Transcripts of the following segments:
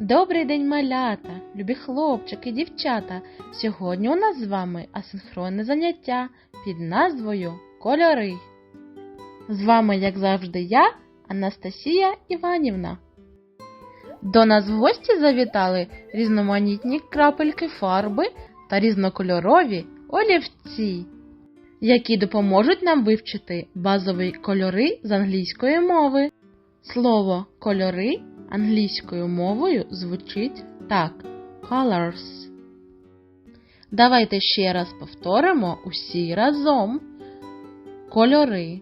Добрий день, малята, любі хлопчики, дівчата. Сьогодні у нас з вами асинхронне заняття під назвою Кольори. З вами, як завжди, я, Анастасія Іванівна. До нас в гості завітали різноманітні крапельки фарби та різнокольорові олівці, які допоможуть нам вивчити базові кольори з англійської мови. Слово кольори англійською мовою звучить так colors. Давайте ще раз повторимо усі разом. Кольори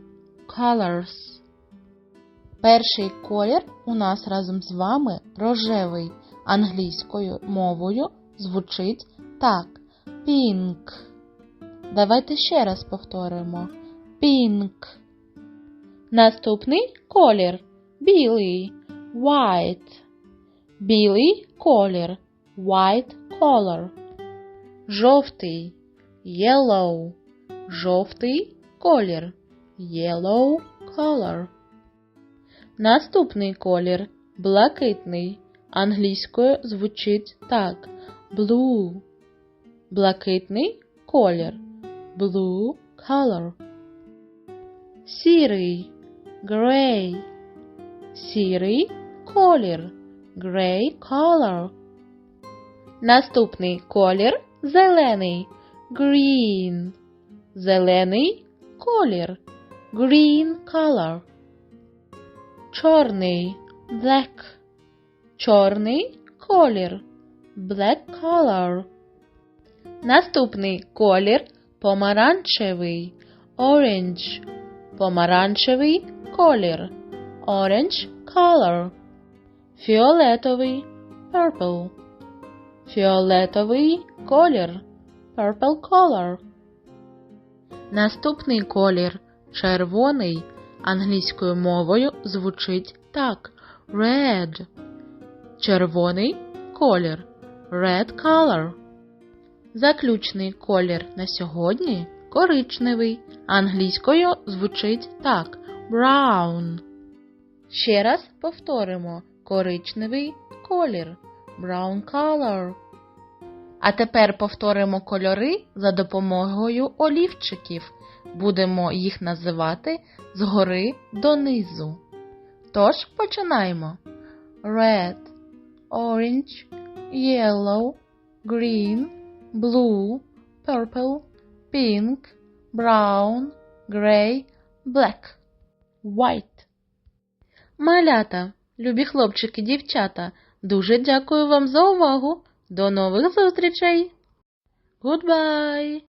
colors. Перший колір у нас разом з вами рожевий англійською мовою звучить так pink. Давайте ще раз повторимо pink. Наступний колір білий white. Білий колір white color. Жовтий yellow. Жовтий колір yellow color. Наступний колір блакитний. Англійською звучить так blue. Блакитний колір blue color. Сірий gray. Сірий колір gray color. Наступний колір зелений green. Зелений колір green color. Чорний black. Чорний колір black color. Наступний колір помаранчевий orange. Помаранчевий колір orange color. Фіолетовий purple. Фіолетовий колір purple color. Наступний колір червоний англійською мовою звучить так red. Червоний колір red color. Заключний колір на сьогодні коричневий. Англійською звучить так brown. Ще раз повторимо коричневий колір brown color. А тепер повторимо кольори за допомогою олівчиків. Будемо їх називати згори донизу. Тож починаємо. Red, orange, yellow, green, blue, purple, pink, brown, gray, black, white. Малята, любі хлопчики, дівчата, дуже дякую вам за увагу. До нових зустрічей. Goodbye!